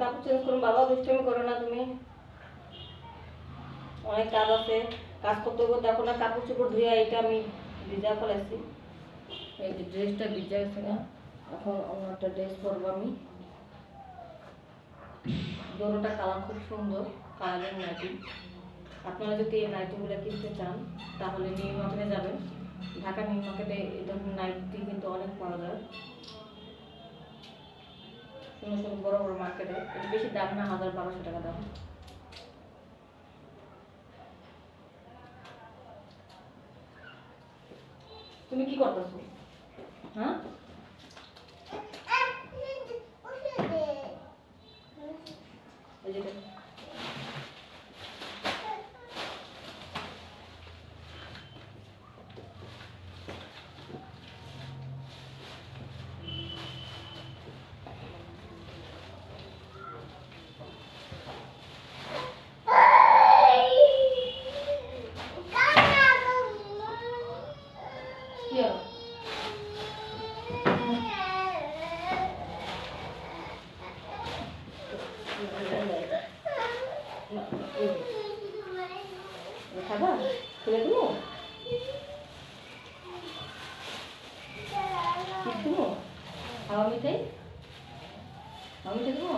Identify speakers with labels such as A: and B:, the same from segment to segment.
A: কাপড় চেঞ্জ করুন, বাবা দুষ্টমি করো না তুমি। অনেক কাজ আছে। কাজ করতে করতে এখন আর কাপড় চোপড় ধুয়ে এটা আমি ভিজা ফেলেছি। এই যে ড্রেসটা ভিজা গেছে না, এখন অন্য একটা ড্রেস পরবো আমি। দোনোটা কালার খুব সুন্দর কালারের নাইটি। আপনারা যদি এই নাইটিগুলো কিনতে চান, তাহলে নিউ মার্কেটে যাবেন। ঢাকা নিউ মার্কেটে এই ধরনের নাইটি কিন্তু অনেক পাওয়া যায়। সুন্দর সব বড় বড় মার্কেটে এটা বেশি দাম না হাজার বারোশো টাকা দাম। তুমি কি করতেছো? হ্যাঁ? এই যে খাবা? খুলে দেবো? দেবো? হাওয়া মিঠাই? হাওয়া মিঠাই দেবো?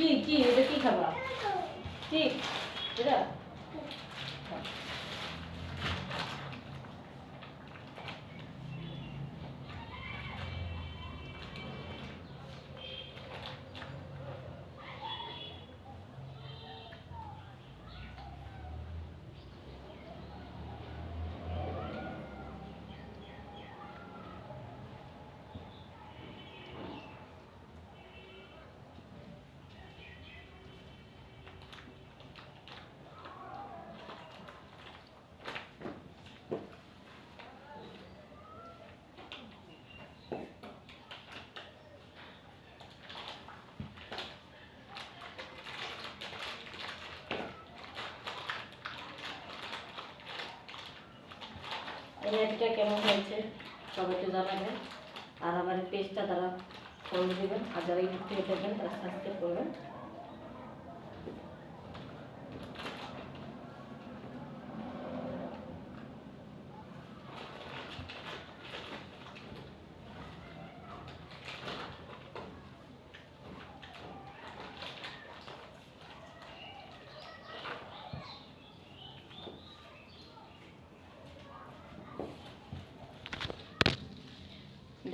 A: কি কি এটা কি খাবা? কি? এটা? ম্যাগিটা কেমন হয়েছে? সবাইকে জানাবেন। আর আমার পেজটা তারা ফলো দেবেন। আর যারা ইউটিউব থেকে তারা সাবস্ক্রাইব করবেন।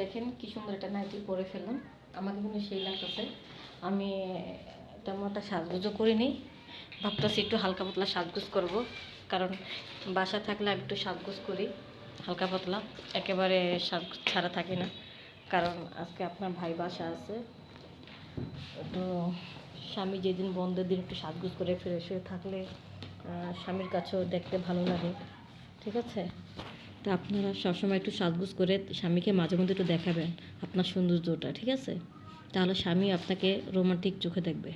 A: দেখেন কি সুন্দর একটা নাইটি পরে ফেললাম। আমাকে কিন্তু সেই লাগতেছে। আমি তেমন একটা সাজগুজও করিনি ভাবতেছি একটু হালকা পাতলা সাজগুজ করব। কারণ বাসা থাকলে আমি একটু সাজগুজ করি, হালকা পাতলা। একেবারে সাজগুজ ছাড়া থাকি না। কারণ আজকে আপনার ভাই বাসা আছে। তো স্বামী যেদিন বন্ধের দিন একটু সাজগুজ করে ফ্রেশ হয়ে থাকলে স্বামীর কাছেও দেখতে ভালো লাগে। ঠিক আছে? তো আপনারা সবসময় একটু সাজগুজ করে স্বামীকে মাঝে মধ্যে একটু দেখাবেন আপনার সৌন্দর্যটা, ঠিক আছে? তাহলে স্বামী আপনাকে রোমান্টিক চোখে দেখবে।